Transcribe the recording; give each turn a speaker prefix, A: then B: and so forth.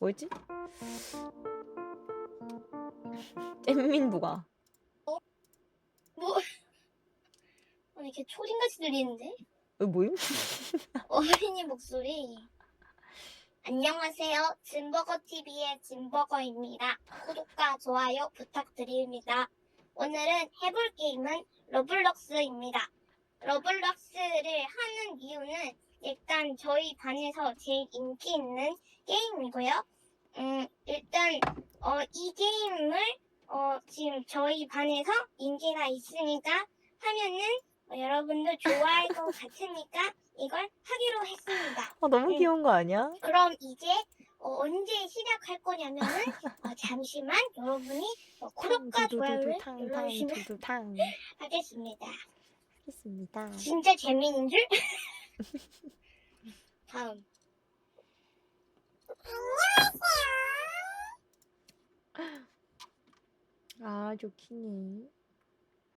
A: 뭐였지? 잼민부가.
B: 뭐? 아니 이렇게 초딩같이 들리는데?
A: 어, 뭐임?
B: 어린이 목소리. 안녕하세요. 진버거 TV의 진버거입니다. 구독과 좋아요 부탁드립니다. 오늘은 해볼 게임은 러블럭스입니다. 러블럭스를 하는 이유는 일단 저희 반에서 제일 인기 있는 게임이고요 음 일단 어, 이 게임을 어, 지금 저희 반에서 인기가 있으니까 하면은 어, 여러분도 좋아할 것 같으니까 이걸 하기로 했습니다.
A: 아 너무
B: 응.
A: 귀여운 거 아니야?
B: 그럼 이제 어, 언제 시작할 거냐면은 어, 잠시만 여러분이 어, 구독과 좋아요를 눌러주시면
A: 탕
B: 하겠습니다.
A: 하겠습니다.
B: 진짜 재미있는 줄? 다음.
A: 아 좋기니.